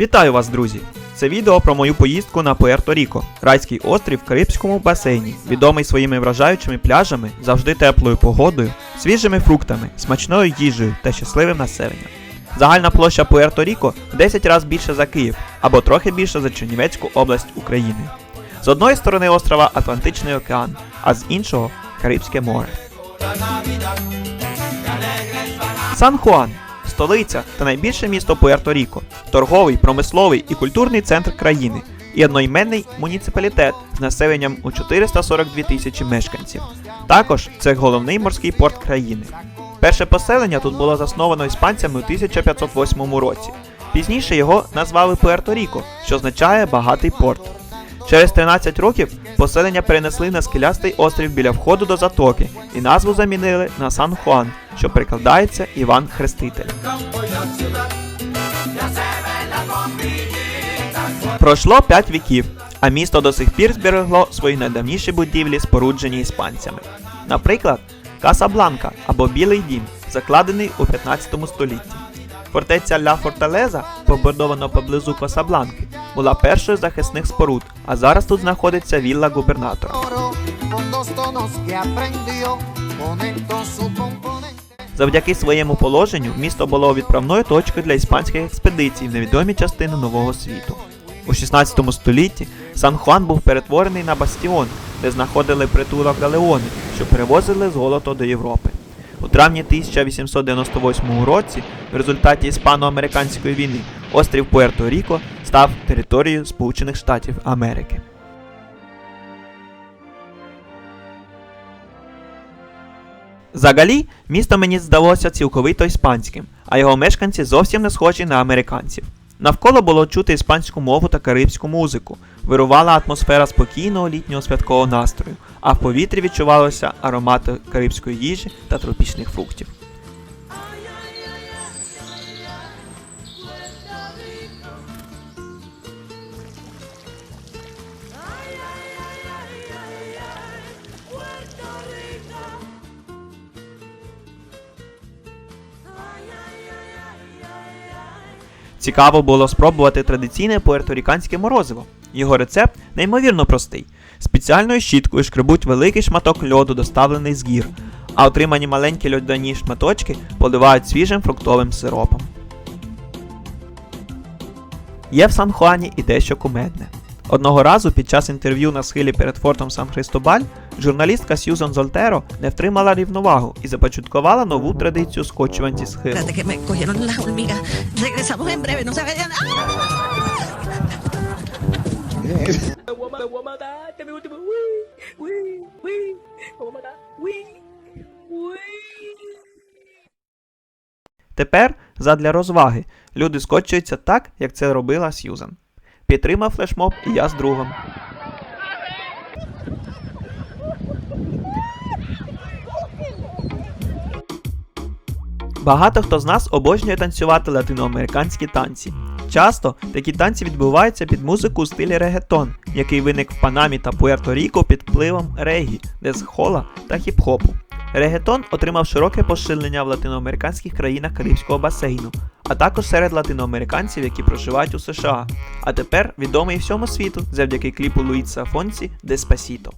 Вітаю вас, друзі! Це відео про мою поїздку на Пуерто-Ріко, райський острів в Карибському басейні, відомий своїми вражаючими пляжами, завжди теплою погодою, свіжими фруктами, смачною їжею та щасливим населенням. Загальна площа Пуерто-Ріко в 10 разів більше за Київ або трохи більше за Чернівецьку область України. З одної сторони острова Атлантичний океан, а з іншого Карибське море. Сан Хуан столиця та найбільше місто Пуерто-Ріко, торговий, промисловий і культурний центр країни і одноіменний муніципалітет з населенням у 442 тисячі мешканців. Також це головний морський порт країни. Перше поселення тут було засновано іспанцями у 1508 році. Пізніше його назвали Пуерто-Ріко, що означає багатий порт. Через 13 років поселення перенесли на скелястий острів біля входу до затоки і назву замінили на Сан Хуан, що перекладається Іван Хреститель. Пройшло 5 віків, а місто до сих пір зберегло свої найдавніші будівлі, споруджені іспанцями. Наприклад, Касабланка або Білий Дім, закладений у 15 столітті. Фортеця Ля Форталеза, побудована поблизу Касабланки, була першою з захисних споруд, а зараз тут знаходиться вілла губернатора. Завдяки своєму положенню місто було відправною точкою для іспанських експедицій в невідомі частини Нового світу. У 16 столітті Сан Хуан був перетворений на бастіон, де знаходили притулок галеони, що перевозили золото до Європи. У травні 1898 році, в результаті іспано-американської війни, острів Пуерто-Ріко став територією Сполучених Штатів Америки. Взагалі, місто мені здалося цілковито іспанським, а його мешканці зовсім не схожі на американців. Навколо було чути іспанську мову та карибську музику, вирувала атмосфера спокійного літнього святкового настрою, а в повітрі відчувалося аромати карибської їжі та тропічних фруктів. Цікаво було спробувати традиційне пуерторіканське морозиво. Його рецепт неймовірно простий. Спеціальною щіткою шкребуть великий шматок льоду, доставлений з гір, а отримані маленькі льодяні шматочки поливають свіжим фруктовим сиропом. Є в Сан Хуані і дещо кумедне. Одного разу під час інтерв'ю на схилі перед фортом Сан Христобаль журналістка Сьюзан Зольтеро не втримала рівновагу і започаткувала нову традицію скочувань зі схилу. ¡Ah! Тепер, задля розваги, люди скочуються так, як це робила Сьюзан. Підтримав флешмоб і я з другом. Багато хто з нас обожнює танцювати латиноамериканські танці. Часто такі танці відбуваються під музику у стилі регетон, який виник в Панамі та Пуерто-Ріко під впливом регі, дезхола та хіп-хопу. Регетон отримав широке поширення в латиноамериканських країнах Карибського басейну, а також серед латиноамериканців, які проживають у США. А тепер відомий всьому світу завдяки кліпу Луїца Фонсі Деспасіто.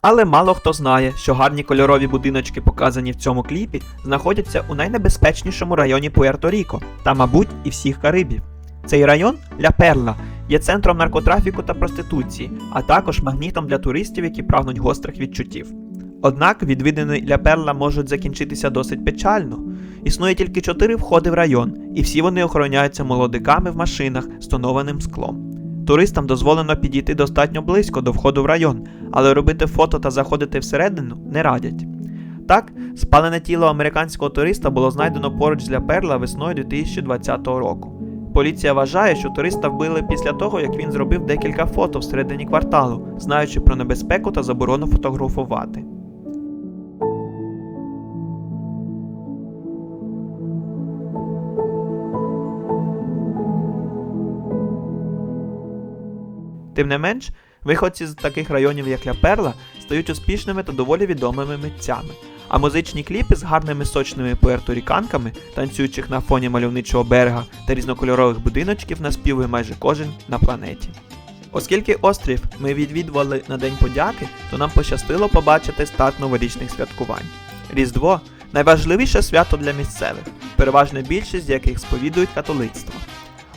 Але мало хто знає, що гарні кольорові будиночки, показані в цьому кліпі, знаходяться у найнебезпечнішому районі Пуерто-Ріко та, мабуть, і всіх Карибів. Цей район Ля Перла є центром наркотрафіку та проституції, а також магнітом для туристів, які прагнуть гострих відчуттів. Однак відвідини Ля Перла можуть закінчитися досить печально. Існує тільки чотири входи в район, і всі вони охороняються молодиками в машинах з тонованим склом. Туристам дозволено підійти достатньо близько до входу в район, але робити фото та заходити всередину не радять. Так, спалене тіло американського туриста було знайдено поруч з Ля Перла весною 2020 року. Поліція вважає, що туриста вбили після того, як він зробив декілька фото всередині кварталу, знаючи про небезпеку та заборону фотографувати. Тим не менш, виходці з таких районів, як Ля Перла, стають успішними та доволі відомими митцями. А музичні кліпи з гарними сочними пуерторіканками, танцюючих на фоні мальовничого берега та різнокольорових будиночків наспівує майже кожен на планеті. Оскільки острів ми відвідували на День подяки, то нам пощастило побачити старт новорічних святкувань. Різдво найважливіше свято для місцевих, переважна більшість з яких сповідують католицтво.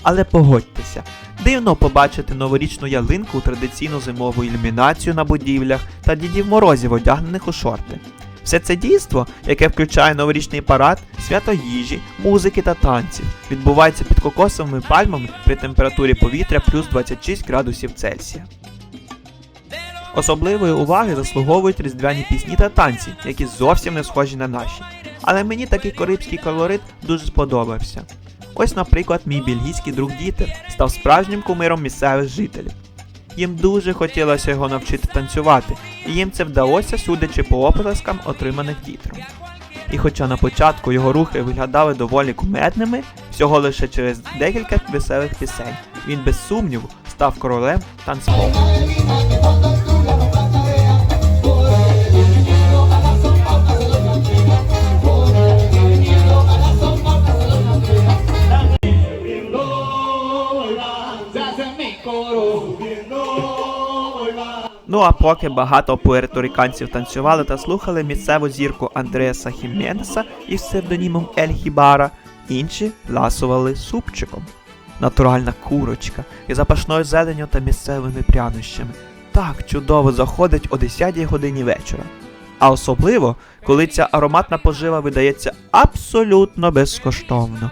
Але погодьтеся, дивно побачити новорічну ялинку традиційну зимову ілюмінацію на будівлях та дідів морозів, одягнених у шорти. Все це дійство, яке включає новорічний парад, свято їжі, музики та танців, відбувається під кокосовими пальмами при температурі повітря плюс 26 градусів Цельсія. Особливої уваги заслуговують різдвяні пісні та танці, які зовсім не схожі на наші. Але мені такий карибський колорит дуже сподобався. Ось, наприклад, мій бельгійський друг Дітер став справжнім кумиром місцевих жителів. Їм дуже хотілося його навчити танцювати, і їм це вдалося, судячи по оплескам, отриманих Дітером. І хоча на початку його рухи виглядали доволі кумедними, всього лише через декілька веселих пісень, він без сумніву став королем танцполу. Ну а поки багато пуерториканців танцювали та слухали місцеву зірку Андреаса Хіменеса із псевдонімом Ель Хібара, інші ласували супчиком. Натуральна курочка із запашною зеленню та місцевими прянощами. Так чудово заходить о 10 годині вечора. А особливо, коли ця ароматна пожива видається абсолютно безкоштовно.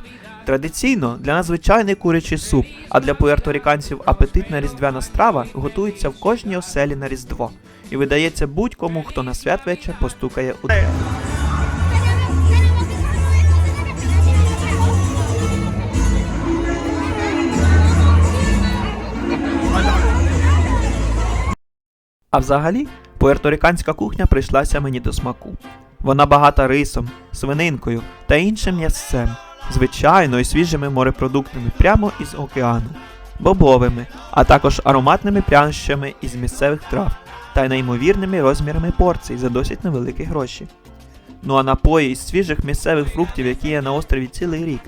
Традиційно для нас звичайний курячий суп, а для пуерторіканців апетитна різдвяна страва готується в кожній оселі на Різдво і видається будь-кому, хто на святвечір постукає у двері. А взагалі, пуерториканська кухня прийшлася мені до смаку. Вона багата рисом, свининкою та іншим м'ясцем, звичайно і свіжими морепродуктами прямо із океану, бобовими, а також ароматними прянощами із місцевих трав та й неймовірними розмірами порцій за досить невеликі гроші. Ну а напої із свіжих місцевих фруктів, які є на острові цілий рік,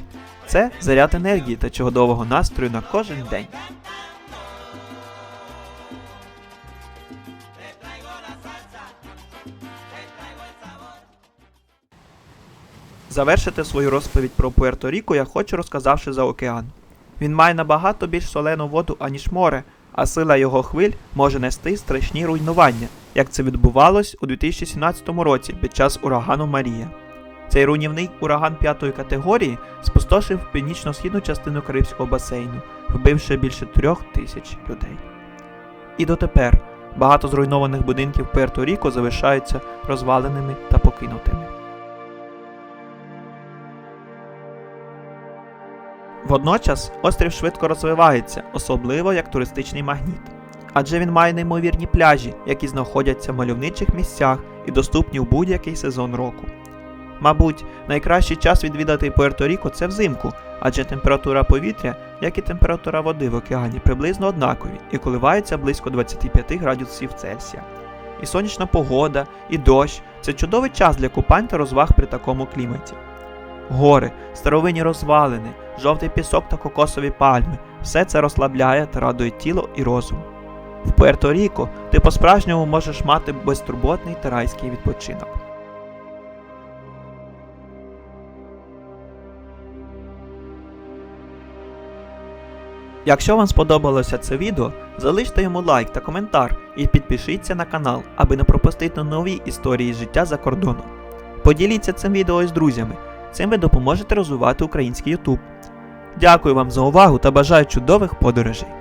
це заряд енергії та чудового настрою на кожен день. Завершити свою розповідь про Пуерто-Ріко я хочу розказавши за океан. Він має набагато більш солену воду, аніж море, а сила його хвиль може нести страшні руйнування, як це відбувалось у 2017 році під час урагану Марія. Цей руйнівний ураган п'ятої категорії спустошив північно-східну частину Карибського басейну, вбивши більше трьох тисяч людей. І дотепер багато зруйнованих будинків Пуерто-Ріко залишаються розваленими та покинутими. Водночас острів швидко розвивається, особливо як туристичний магніт. Адже він має неймовірні пляжі, які знаходяться в мальовничих місцях і доступні в будь-який сезон року. Мабуть, найкращий час відвідати Пуерто-Ріко це взимку, адже температура повітря, як і температура води в океані, приблизно однакові і коливаються близько 25 градусів Цельсія. І сонячна погода, і дощ це чудовий час для купань та розваг при такому кліматі. Гори, старовинні розвалини, жовтий пісок та кокосові пальми все це розслабляє та радує тіло і розум. В Пуерто-Ріко ти по-справжньому можеш мати безтурботний та райський відпочинок. Якщо вам сподобалося це відео, залиште йому лайк та коментар і підпишіться на канал, аби не пропустити нові історії життя за кордоном. Поділіться цим відео із друзями. Цим ви допоможете розвивати український YouTube. Дякую вам за увагу та бажаю чудових подорожей!